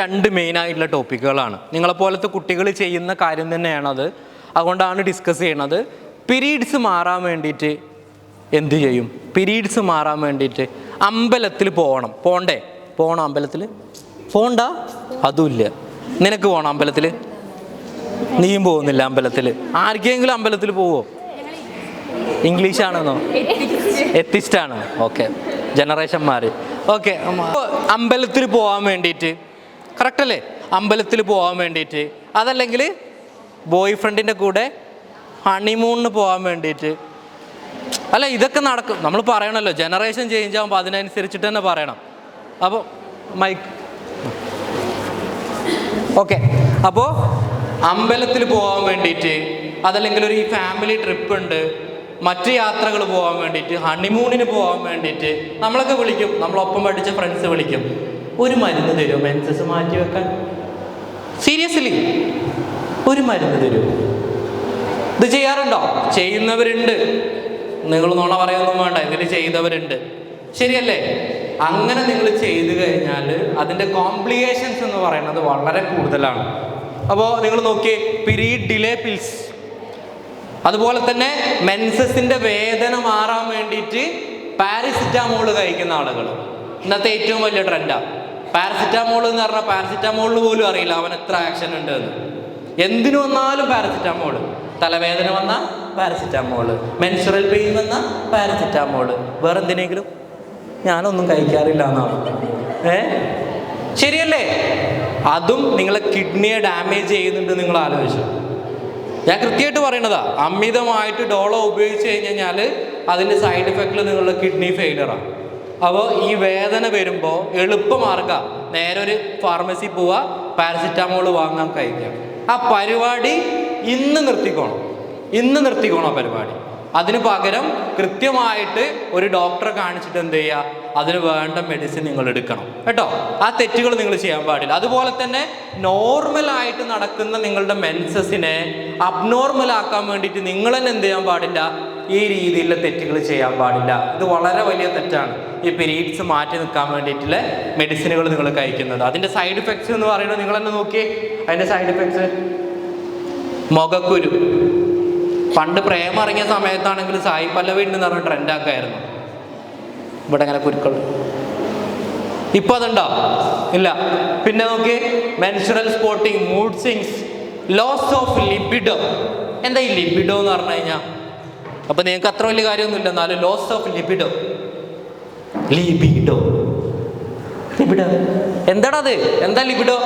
രണ്ട് മെയിൻ ആയിട്ടുള്ള ടോപ്പിക്കുകളാണ് നിങ്ങളെപ്പോലത്തെ കുട്ടികൾ ചെയ്യുന്ന കാര്യം തന്നെയാണത്. അതുകൊണ്ടാണ് ഡിസ്കസ് ചെയ്യണത്. പിരീഡ്സ് മാറാൻ വേണ്ടിയിട്ട് എന്ത് ചെയ്യും? പിരീഡ്സ് മാറാൻ വേണ്ടിയിട്ട് അമ്പലത്തിൽ പോകണം പോണ്ടേ? പോകണം അമ്പലത്തിൽ പോണ്ട? അതുമില്ല. നിനക്ക് പോകണം അമ്പലത്തിൽ നീയും പോകുന്നില്ല അമ്പലത്തിൽ ആർക്കെങ്കിലും അമ്പലത്തിൽ പോവോ? ഇംഗ്ലീഷ് ആണെന്നോ എത്തിസ്റ്റ് ആണ് ഓക്കെ ജനറേഷൻ ഓക്കെ അമ്പലത്തിൽ പോകാൻ വേണ്ടിയിട്ട് കറക്റ്റ് അല്ലേ അമ്പലത്തിൽ പോകാൻ വേണ്ടിയിട്ട് അതല്ലെങ്കിൽ ബോയ് ഫ്രണ്ടിന്റെ കൂടെ ഹണിമൂണിന് പോകാൻ വേണ്ടിയിട്ട് അല്ല ഇതൊക്കെ നടക്കും. നമ്മൾ പറയണമല്ലോ ജനറേഷൻ ചേഞ്ച് ആകുമ്പോൾ അതിനനുസരിച്ചിട്ട് തന്നെ പറയണം. അപ്പോൾ മൈക്ക് ഓക്കെ അപ്പോൾ അമ്പലത്തിൽ പോകാൻ വേണ്ടിയിട്ട് അതല്ലെങ്കിൽ ഒരു ഈ ഫാമിലി ട്രിപ്പ് ഉണ്ട് മറ്റ് യാത്രകൾ പോകാൻ വേണ്ടിയിട്ട് ഹണിമൂണിന് പോകാൻ വേണ്ടിയിട്ട് നമ്മളൊക്കെ വിളിക്കും. നമ്മളൊപ്പം പഠിച്ച ഫ്രണ്ട്സ് വിളിക്കും. ഒരു മരുന്ന് തരുമോ? മെൻസസ് മാറ്റി വെക്കാൻ. സീരിയസ്ലി ഒരു മരുന്ന് തരുമോ? ഇത് ചെയ്യാറുണ്ടോ? ചെയ്യുന്നവരുണ്ട്. നിങ്ങൾ നോണ പറയൊന്നും വേണ്ട. ഇങ്ങനെ ചെയ്തവരുണ്ട്. ശരിയല്ലേ? അങ്ങനെ നിങ്ങൾ ചെയ്തു കഴിഞ്ഞാൽ അതിന്റെ കോംപ്ലിക്കേഷൻസ് എന്ന് പറയുന്നത് വളരെ കൂടുതലാണ്. അപ്പോൾ നിങ്ങൾ നോക്കിയേ പിരീഡ് ഡിലേ പിൽസ് അതുപോലെ തന്നെ മെൻസസിന്റെ വേദന മാറാൻ വേണ്ടിയിട്ട് പാരസിറ്റാമോൾ കഴിക്കുന്ന ആളുകൾ. ഇന്നത്തെ ഏറ്റവും വലിയ ട്രെൻഡാണ് പാരസിറ്റാമോൾ എന്ന് പറഞ്ഞാൽ പാരസിറ്റാമോളിന് പോലും അറിയില്ല അവൻ എത്ര ആക്ഷൻ ഉണ്ട് എന്ന്. എന്തിനു വന്നാലും പാരസിറ്റാമോൾ. തലവേദന വന്ന പാരസിറ്റാമോൾ. മെൻസുറൽ പെയിൻ വന്ന പാരസിറ്റാമോൾ. വേറെ എന്തിനെങ്കിലും ഞാനൊന്നും കഴിക്കാറില്ല എന്നാണ് ഏ? ശരിയല്ലേ? അതും നിങ്ങളെ കിഡ്നിയെ ഡാമേജ് ചെയ്യുന്നുണ്ട് നിങ്ങൾ ആലോചിച്ചു. ഞാൻ കൃത്യമായിട്ട് പറയണതാ അമിതമായിട്ട് ഡോളോ ഉപയോഗിച്ച് കഴിഞ്ഞ് കഴിഞ്ഞാൽ അതിന്റെ സൈഡ് എഫക്റ്റിൽ നിങ്ങളുടെ കിഡ്നി ഫെയിലറാണ് അപ്പോൾ ഈ വേദന വരുമ്പോൾ എളുപ്പമാർഗ. നേരെ ഒരു ഫാർമസി പോവുക പാരസിറ്റാമോൾ വാങ്ങാൻ കഴിക്കാം ആ പരിപാടി ഇന്ന് നിർത്തിക്കോണം. ഇന്ന് നിർത്തിക്കോണം ആ പരിപാടി. അതിന് പകരം കൃത്യമായിട്ട് ഒരു ഡോക്ടറെ കാണിച്ചിട്ട് എന്ത് ചെയ്യുക അതിന് വേണ്ട മെഡിസിൻ നിങ്ങൾ എടുക്കണം. കേട്ടോ? ആ തെറ്റുകൾ നിങ്ങൾ ചെയ്യാൻ പാടില്ല. അതുപോലെ തന്നെ നോർമലായിട്ട് നടക്കുന്ന നിങ്ങളുടെ മെൻസസിനെ അബ്നോർമൽ ആക്കാൻ വേണ്ടിയിട്ട് നിങ്ങൾ തന്നെ എന്ത് ചെയ്യാൻ പാടില്ല? ഈ രീതിയിലുള്ള തെറ്റുകൾ ചെയ്യാൻ പാടില്ല. ഇത് വളരെ വലിയ തെറ്റാണ്. ഈ പീരീഡ്സ് മാറ്റി നിൽക്കാൻ വേണ്ടിയിട്ടുള്ള മെഡിസിനുകൾ നിങ്ങൾ കഴിക്കുന്നത്. അതിന്റെ സൈഡ് ഇഫക്ട്സ് എന്ന് പറയുന്നത് നിങ്ങൾ തന്നെ നോക്കി അതിന്റെ സൈഡ് ഇഫക്ട്സ് മുഖക്കുരു. പണ്ട് പ്രേമം ഇറങ്ങിയ സമയത്താണെങ്കിൽ സായി പല്ലവി ഉണ്ടെന്ന് പറഞ്ഞ ട്രെൻഡാക്കായിരുന്നു ഇവിടെ അങ്ങനെ കുരുക്കൾ. ഇപ്പൊ അതുണ്ടോ? ഇല്ല. പിന്നെ നോക്കി menstrual spotting mood swings loss of libido എന്താ ഈ ലിബിഡോ എന്ന് പറഞ്ഞു കഴിഞ്ഞാൽ അപ്പൊ നിങ്ങൾക്ക് അത്ര വലിയ കാര്യമൊന്നുമില്ല. എന്നാലും loss of libido. Libido. Libido എന്താണത് എന്താ ലിബിഡോ?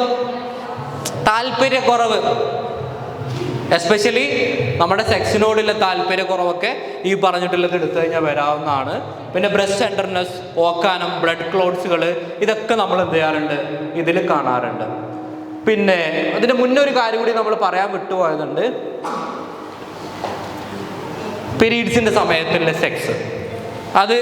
താല്പര്യക്കുറവ്. എസ്പെഷ്യലി നമ്മുടെ സെക്സിനോടുള്ള താല്പര്യക്കുറവൊക്കെ ഈ പറഞ്ഞിട്ടുള്ളത് എടുത്തു കഴിഞ്ഞാൽ വരാവുന്നതാണ്. പിന്നെ ബ്രസ്റ്റ് ടെൻഡർനെസ് ഓക്കാനം ബ്ലഡ് ക്ലോട്ട്സുകൾ ഇതൊക്കെ നമ്മൾ എന്ത് ചെയ്യാറുണ്ട്? ഇതിൽ കാണാറുണ്ട്. പിന്നെ അതിന് മുന്നേ ഒരു കാര്യം കൂടി നമ്മൾ പറയാൻ വിട്ടുപോയതുണ്ട്. പീരീഡ്സിന്റെ സമയത്തുള്ള സെക്സ് അത്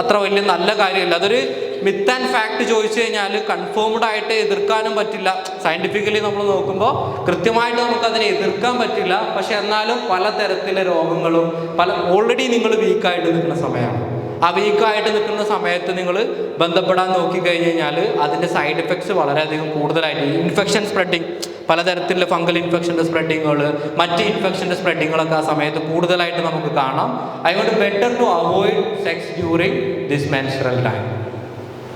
അത്ര വലിയ നല്ല കാര്യമില്ല. അതൊരു മിത്ത് ആൻഡ് ഫാക്ട് ചോദിച്ചു കഴിഞ്ഞാൽ കൺഫേംഡ് ആയിട്ട് എതിർക്കാനും പറ്റില്ല. സയന്റിഫിക്കലി നമ്മൾ നോക്കുമ്പോൾ കൃത്യമായിട്ട് നമുക്കതിനെ എതിർക്കാൻ പറ്റില്ല. പക്ഷെ എന്നാലും പലതരത്തിലെ രോഗങ്ങളും പല ഓൾറെഡി നിങ്ങൾ വീക്കായിട്ട് നിൽക്കുന്ന സമയമാണ്. ആ വീക്കായിട്ട് നിൽക്കുന്ന സമയത്ത് നിങ്ങൾ ബന്ധപ്പെടാൻ നോക്കിക്കഴിഞ്ഞ് കഴിഞ്ഞാൽ അതിന്റെ സൈഡ് എഫക്ട്സ് വളരെയധികം കൂടുതലായിട്ട്. ഇൻഫെക്ഷൻ സ്പ്രെഡിങ് പലതരത്തിലുള്ള ഫംഗൽ ഇൻഫെക്ഷന്റെ സ്പ്രെഡിങ്ങുകൾ മറ്റ് ഇൻഫെക്ഷന്റെ സ്പ്രെഡിങ്ങുകളൊക്കെ ആ സമയത്ത് കൂടുതലായിട്ട് നമുക്ക് കാണാം. അതുകൊണ്ട് better to avoid sex during this menstrual time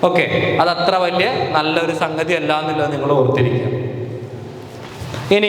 okay അത് അത്ര വലിയ നല്ലൊരു സംഗതി അല്ല എന്നുള്ളത് നിങ്ങൾ ഓർത്തിരിക്കുക. ഇനി